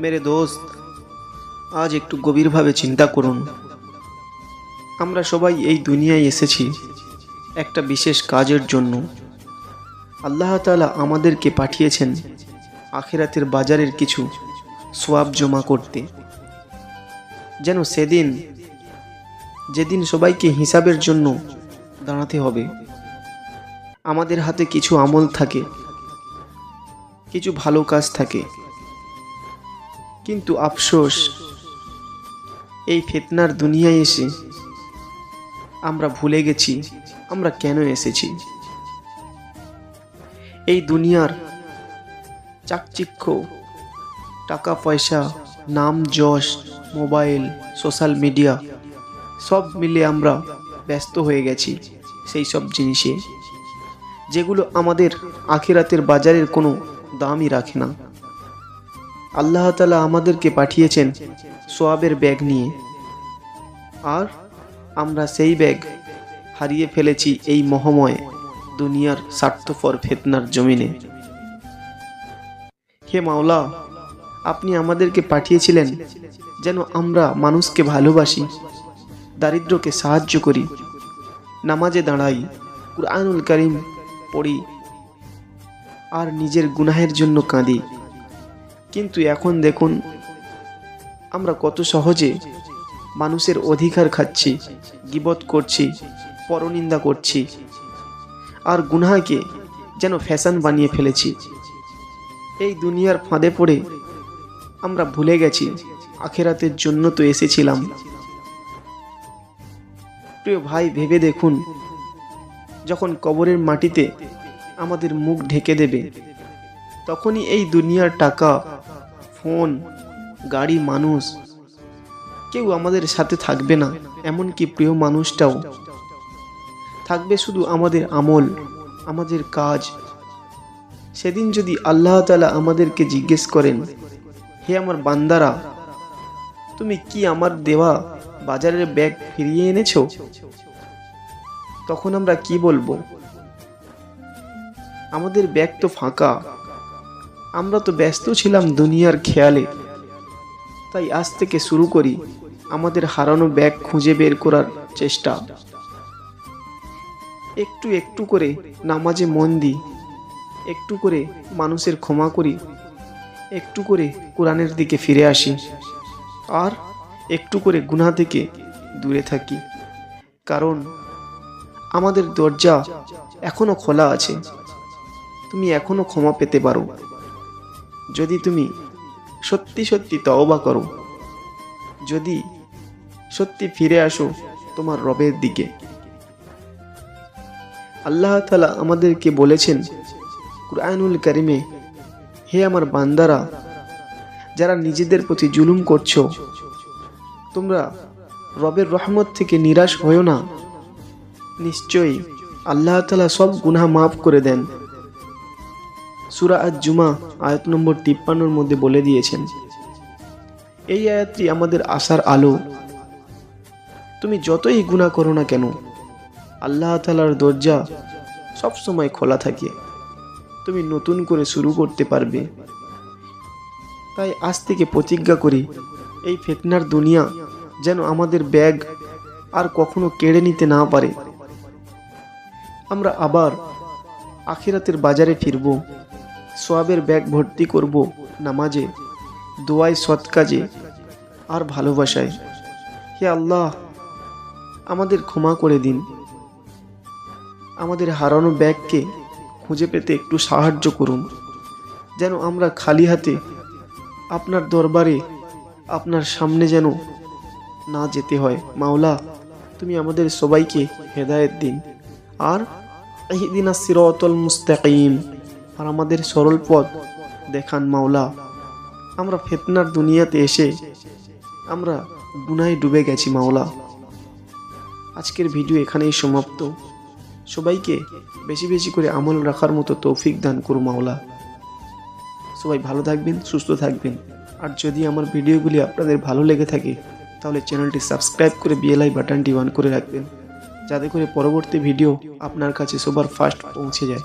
মেরে দোস্ত আজ একটু গভীরভাবে চিন্তা করুন আমরা সবাই এই দুনিয়ায় এসেছি একটা বিশেষ কাজের জন্য আল্লাহ তাআলা আমাদেরকে পাঠিয়েছেন আখিরাতের বাজারের কিছু সোয়াব জমা করতে যেন সেদিন যেদিন সবাইকে হিসাবের জন্য দাঁড়াতে হবে আমাদের হাতে কিছু আমল থাকে, কিছু ভালো কাজ থাকে। কিন্তু আফসোস, এই ফেতনার দুনিয়ায় এসে আমরা ভুলে গেছি, আমরা কেন এসেছি? এই দুনিয়ার চাকচিক্য টাকা পয়সা নাম, যশ, মোবাইল, সোশ্যাল মিডিয়া, সব মিলে আমরা ব্যস্ত হয়ে গেছি সেই সব জিনিসে, যেগুলো আমাদের আখিরাতের বাজারের কোনো দামই রাখে না। আল্লাহ তালা আমাদেরকে পাঠিয়েছেন সোয়াবের ব্যাগ নিয়ে। আর আমরা সেই ব্যাগ হারিয়ে ফেলেছি এই মহময় দুনিয়ার স্বার্থপর ফেতনার জমিনে। হে মাওলা, আপনি আমাদেরকে পাঠিয়েছিলেন যেন আমরা মানুষকে ভালোবাসি, দারিদ্রকে সাহায্য করি, নামাজে দাঁড়াই, কুরআনুল করিম পড়ি, আর নিজের গুনাহের জন্য কাঁদি। কিন্তু এখন দেখুন, আমরা কত সহজে মানুষের অধিকার খাচ্ছি, গিবত করছি, পরনিন্দা করছি, আর গুনাহাকে যেন ফ্যাশন বানিয়ে ফেলেছি। এই দুনিয়ার ফাঁদে পড়ে আমরা ভুলে গেছি, আখেরাতের জন্য তো এসেছিলাম। প্রিয় ভাই, ভেবে দেখুন, যখন কবরের মাটিতে আমাদের মুখ ঢেকে দেবে তখনই এই দুনিয়ার টাকা, ফোন, গাড়ি, মানুষ, কেউ আমাদের সাথে থাকবে না। এমনকি প্রিয় মানুষটাও থাকবে শুধু আমাদের আমল, আমাদের কাজ। সেদিন যদি আল্লাহ তালা আমাদেরকে জিজ্ঞেস করেন, হে আমার বান্দারা, তুমি কি আমার দেওয়া বাজারের ব্যাগ ফিরিয়ে এনেছো? তখন আমরা কি বলব? আমাদের ব্যাগ তো ফাঁকা। আমরা তো ব্যস্ত ছিলাম দুনিয়ার খেয়ালে। তাই আজ থেকে শুরু করি আমাদের হারানো ব্যাগ খুঁজে বের করার চেষ্টা। একটু একটু করে নামাজে মন দিই, একটু করে মানুষের ক্ষমা করি, একটু করে কোরআনের দিকে ফিরে আসি, আর একটু করে গুনাহ থেকে দূরে থাকি। কারণ আমাদের দরজা এখনও খোলা আছে। তুমি এখনও ক্ষমা পেতে পারো। যদি তুমি সত্যি সত্যি তওবা করো, যদি সত্যি ফিরে আসো তোমার রবের দিকে। আল্লাহ তালা আমাদেরকে বলেছেন, কুরআনুল কারিমে, হে আমার বান্দারা, যারা নিজেদের প্রতি জুলুম করছ, তোমরা রবের রহমত থেকে নিরাশ হও না। নিশ্চয়ই আল্লাহ তালা সব গুনাহ মাফ করে দেন। সুরা আজ জুমা আয়াত নম্বর তিপ্পান্নর মধ্যে বলে দিয়েছেন, এই আয়াতটি আমাদের আশার আলো। তুমি যতই গুণা করো না কেন, আল্লাহ তালার দরজা সবসময় খোলা থাকে। তুমি নতুন করে শুরু করতে পারবে। তাই আজ থেকে প্রতিজ্ঞা করি, এই ফেতনার দুনিয়া যেন আমাদের ব্যাগ আর কখনো কেড়ে নিতে না পারে। আমরা আবার আখিরাতের বাজারে ফিরব। সোয়াবের ব্যাগ ভর্তি করব নামাজে, দোয়ায় সৎ কাজে আর ভালোবাসায়। হে আল্লাহ, আমাদের ক্ষমা করে দিন। আমাদের হারানো ব্যাগকে খুঁজে পেতে একটু সাহায্য করুন, যেন আমরা খালি হাতে আপনার দরবারে, আপনার সামনে যেন না যেতে হয়। মাওলা, তুমি আমাদের সবাইকে হেদায়েত দিন। আর ইহদিনা সিরাতাল মুস্তাকিম। আর আমাদের সরল পথ। দেখান মাওলা, আমরা ফেতনার দুনিয়াতে এসে আমরা গুনায় ডুবে গেছি মাওলা। আজকের ভিডিও এখানেই সমাপ্ত। সবাইকে বেশি বেশি করে আমল রাখার মতো তৌফিক দান করু মাওলা। সবাই ভালো থাকবেন, সুস্থ থাকবেন। আর যদি আমার ভিডিওগুলি আপনাদের ভালো লেগে থাকে, তাহলে চ্যানেলটি সাবস্ক্রাইব করে বিএলআই বাটনটি অন করে রাখবেন, যাতে করে পরবর্তী ভিডিও আপনার কাছে সবার ফার্স্ট পৌঁছে যায়।